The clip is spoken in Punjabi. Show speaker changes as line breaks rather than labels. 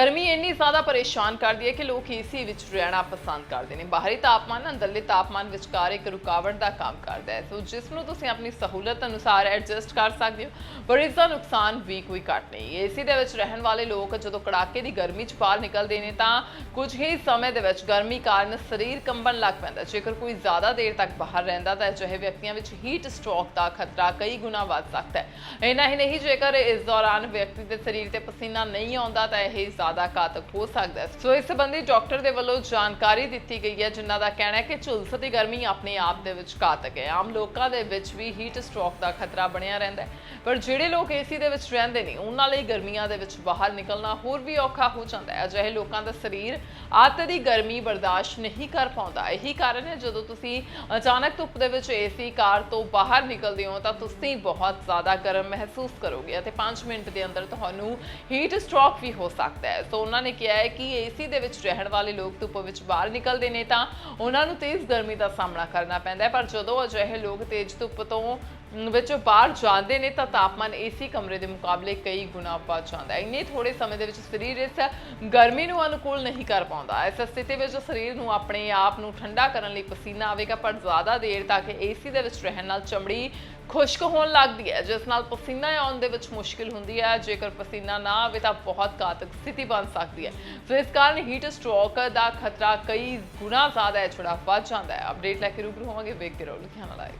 ਗਰਮੀ ਇੰਨੀ ਜ਼ਿਆਦਾ ਪਰੇਸ਼ਾਨ ਕਰਦੀ ਹੈ ਕਿ ਲੋਕ ਏਸੀ ਵਿੱਚ ਰਹਿਣਾ ਪਸੰਦ ਕਰਦੇ ਨੇ। ਬਾਹਰੀ ਤਾਪਮਾਨ, ਅੰਦਰਲੇ ਤਾਪਮਾਨ ਵਿਚਕਾਰ ਇੱਕ ਰੁਕਾਵਟ ਦਾ ਕੰਮ ਕਰਦਾ ਹੈ। ਸੋ ਜਿਸ ਨੂੰ ਤੁਸੀਂ ਆਪਣੀ ਸਹੂਲਤ ਅਨੁਸਾਰ ਐਡਜਸਟ ਕਰ ਸਕਦੇ ਹੋ ਪਰ ਇਸ ਦਾ ਨੁਕਸਾਨ ਵੀ ਕੋਈ ਘੱਟ ਨਹੀਂ। ਏਸੀ ਦੇ ਵਿੱਚ ਰਹਿਣ ਵਾਲੇ ਲੋਕ ਜਦੋਂ ਕੜਾਕੇ ਦੀ ਗਰਮੀ 'ਚ ਬਾਹਰ ਨਿਕਲਦੇ ਨੇ ਤਾਂ ਕੁਝ ਹੀ ਸਮੇਂ ਦੇ ਵਿੱਚ ਗਰਮੀ ਕਾਰਨ ਸਰੀਰ ਕੰਬਣ ਲੱਗ ਪੈਂਦਾ। ਜੇਕਰ ਕੋਈ ਜ਼ਿਆਦਾ ਦੇਰ ਤੱਕ ਬਾਹਰ ਰਹਿੰਦਾ ਤਾਂ ਅਜਿਹੇ ਵਿਅਕਤੀਆਂ ਵਿੱਚ ਹੀਟ ਸਟ੍ਰੋਕ ਦਾ ਖਤਰਾ ਕਈ ਗੁਣਾ ਵੱਧ ਸਕਦਾ ਹੈ। ਇੰਨਾ ਹੀ ਨਹੀਂ, ਜੇਕਰ ਇਸ ਦੌਰਾਨ ਵਿਅਕਤੀ ਦੇ ਸਰੀਰ ਤੇ ਪਸੀਨਾ ਨਹੀਂ ਆਉਂਦਾ ਤਾਂ ਇਹ ਜ਼ਿਆਦਾ ਘਾਤਕ ਹੋ ਸਕਦਾ ਹੈ। ਸੋ ਇਸ ਸੰਬੰਧੀ ਡਾਕਟਰ ਦੇ ਵੱਲੋਂ ਜਾਣਕਾਰੀ ਦਿੱਤੀ ਗਈ ਹੈ, ਜਿਨ੍ਹਾਂ ਦਾ ਕਹਿਣਾ ਹੈ ਕਿ ਝੁਲਸ ਦੀ ਗਰਮੀ ਆਪਣੇ ਆਪ ਦੇ ਵਿੱਚ ਘਾਤਕ ਹੈ। ਆਮ ਲੋਕਾਂ ਦੇ ਵਿੱਚ ਵੀ ਹੀਟ ਸਟ੍ਰੋਕ ਦਾ ਖਤਰਾ ਬਣਿਆ ਰਹਿੰਦਾ ਹੈ। ਪਰ ਜਿਹੜੇ ਲੋਕ ਏਸੀ ਦੇ ਵਿੱਚ ਰਹਿੰਦੇ ਨੇ, ਉਹਨਾਂ ਲਈ ਗਰਮੀਆਂ ਦੇ ਵਿੱਚ ਬਾਹਰ ਨਿਕਲਣਾ ਹੋਰ ਵੀ ਔਖਾ ਹੋ ਜਾਂਦਾ ਹੈ। ਅਜਿਹੇ ਲੋਕਾਂ ਦਾ ਸਰੀਰ ਅੱਤ ਦੀ ਗਰਮੀ ਬਰਦਾਸ਼ਤ ਨਹੀਂ ਕਰ ਪਾਉਂਦਾ। ਇਹੀ ਕਾਰਨ ਹੈ, ਜਦੋਂ ਤੁਸੀਂ ਅਚਾਨਕ ਧੁੱਪ ਦੇ ਵਿੱਚ ਏਸੀ ਕਾਰ ਤੋਂ ਬਾਹਰ ਨਿਕਲਦੇ ਹੋ, ਤਾਂ ਤੁਸੀਂ ਬਹੁਤ ਜ਼ਿਆਦਾ ਗਰਮ ਮਹਿਸੂਸ ਕਰੋਗੇ ਅਤੇ 5 ਮਿੰਟ ਦੇ ਅੰਦਰ ਤੁਹਾਨੂੰ ਹੀਟ ਸਟ੍ਰੋਕ ਵੀ ਹੋ ਸਕਦਾ ਹੈ। ਸੋ ਉਹਨਾਂ ਨੇ ਕਿਹਾ ਹੈ ਕਿ ਏਸੀ ਦੇ ਵਿੱਚ ਰਹਿਣ ਵਾਲੇ ਲੋਕ ਧੁੱਪ ਵਿੱਚ ਬਾਹਰ ਨਿਕਲਦੇ ਨੇ ਤਾਂ ਉਹਨਾਂ ਨੂੰ ਤੇਜ਼ ਗਰਮੀ ਦਾ ਸਾਹਮਣਾ ਕਰਨਾ ਪੈਂਦਾ ਹੈ। ਪਰ ਜਦੋਂ ਅਜਿਹੇ ਲੋਕ ਤੇਜ਼ ਧੁੱਪ ਤੋਂ ਵਿੱਚ ਬਾਹਰ ਜਾਂਦੇ ਨੇ ਤਾਂ ਤਾਪਮਾਨ ਏਸੀ ਕਮਰੇ ਦੇ ਮੁਕਾਬਲੇ ਕਈ ਗੁਣਾ ਵੱਧ ਜਾਂਦਾ ਹੈ। ਇੰਨੇ ਥੋੜੇ ਸਮੇਂ ਦੇ ਵਿੱਚ ਸਰੀਰ ਇਸ ਗਰਮੀ ਨੂੰ ਅਨੁਕੂਲ ਨਹੀਂ ਕਰ ਪਾਉਂਦਾ। ਇਸ ਸਥਿਤੀ ਵਿੱਚ ਸਰੀਰ ਨੂੰ ਆਪਣੇ ਆਪ ਨੂੰ ਠੰਡਾ ਕਰਨ ਲਈ ਪਸੀਨਾ ਆਵੇਗਾ, ਪਰ ਜ਼ਿਆਦਾ ਦੇਰ ਤੱਕ ਏਸੀ ਦੇ ਵਿੱਚ ਰਹਿਣ ਨਾਲ ਚਮੜੀ ਖੁਸ਼ਕ ਹੋਣ ਲੱਗਦੀ ਹੈ, ਜਿਸ ਨਾਲ ਪਸੀਨਾ ਆਉਣ ਦੇ ਵਿੱਚ ਮੁਸ਼ਕਿਲ ਹੁੰਦੀ ਹੈ। ਜੇਕਰ ਪਸੀਨਾ ਨਾ ਆਵੇ ਤਾਂ ਬਹੁਤ ਘਾਤਕ ਸਥਿਤੀ ਬਣ ਸਕਦੀ ਹੈ। ਸੋ ਇਸ ਕਾਰਨ ਹੀਟ ਸਟ੍ਰੋਕ ਦਾ ਖਤਰਾ ਕਈ ਗੁਣਾ ਜ਼ਿਆਦਾ ਹੈ ਜਿਹੜਾ ਵੱਧ ਜਾਂਦਾ ਹੈ। ਅਪਡੇਟ ਲੈ ਕੇ ਰੂਬਰੂ ਹੋਵਾਂਗੇ ਵੇਖਦੇ ਰਹੋ ਲੁਧਿਆਣਾ ਲਾਈਵ